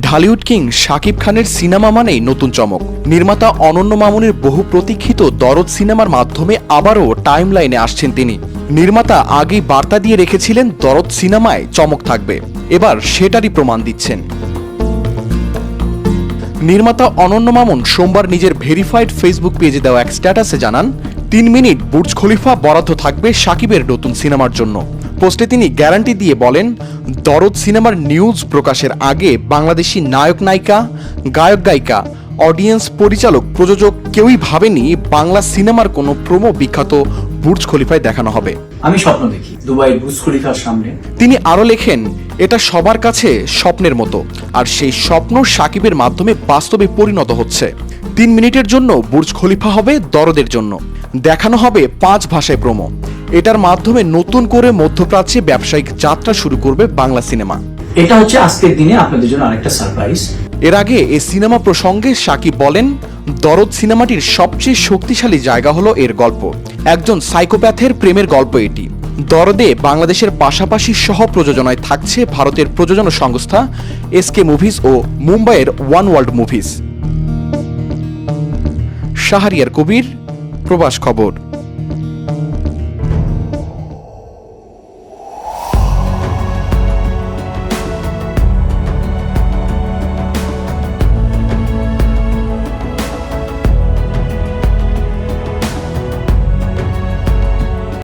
Dhallywood king Shakib খানের cinema মানেই নতুন চমক। নির্মাতা অনন্য মামুনের বহু প্রতীক্ষিত দরদ সিনেমার মাধ্যমে আবারও টাইম লাইনে আসছেন তিনি। নির্মাতা আগেই বার্তা দিয়ে রেখেছিলেন, দরদ সিনেমায় চমক থাকবে। এবার সেটারই প্রমাণ দিচ্ছেন। নির্মাতা অনন্য মামুন সোমবার নিজের ভেরিফাইড ফেসবুক পেজে দেওয়া এক স্ট্যাটাসে জানান, তিন মিনিট বুর্জ খলিফা বরাদ্দ থাকবে সাকিবের নতুন সিনেমার জন্য। পোস্টে তিনি গ্যারান্টি দিয়ে বলেন দরদ সিনেমার নিউজ প্রকাশের আগে বাংলাদেশি নায়ক নায়িকা গায়ক গায়িকা অডিয়েন্স পরিচালক প্রযোজক কেউই ভাবেনি বাংলা সিনেমার কোনো প্রোমো বিখ্যাত বুর্জ খলিফায় দেখানো হবে। আমি স্বপ্ন দেখি দুবাই বুর্জ খলিফার সামনে। তিনি আরও লেখেন এটা সবার কাছে স্বপ্নের মতো আর সেই স্বপ্ন সাকিবের মাধ্যমে বাস্তবে পরিণত হচ্ছে। তিন মিনিটের জন্য বুর্জ খলিফা হবে দরদের জন্য। দেখানো হবে পাঁচ ভাষায় প্রোমো। এটার মাধ্যমে নতুন করে মধ্যপ্রাচ্যে ব্যবসায়িক যাত্রা শুরু করবে বাংলা সিনেমা। এটা হচ্ছে আজকের দিনে আপনাদের জন্য আরেকটা সারপ্রাইজ। এর আগে এই সিনেমা প্রসঙ্গে সাকিব বলেন দরদ সিনেমাটির সবচেয়ে শক্তিশালী জায়গা হলো এর গল্প। একজন সাইকোপ্যাথের প্রেমের গল্প এটি। দরদে বাংলাদেশের পাশাপাশি সহ প্রযোজনায় থাকছে ভারতের প্রযোজনা সংস্থা এসকে মুভিজ ও মুম্বাইয়ের One World Movies. Shahriar Kabir প্রবাস খবর।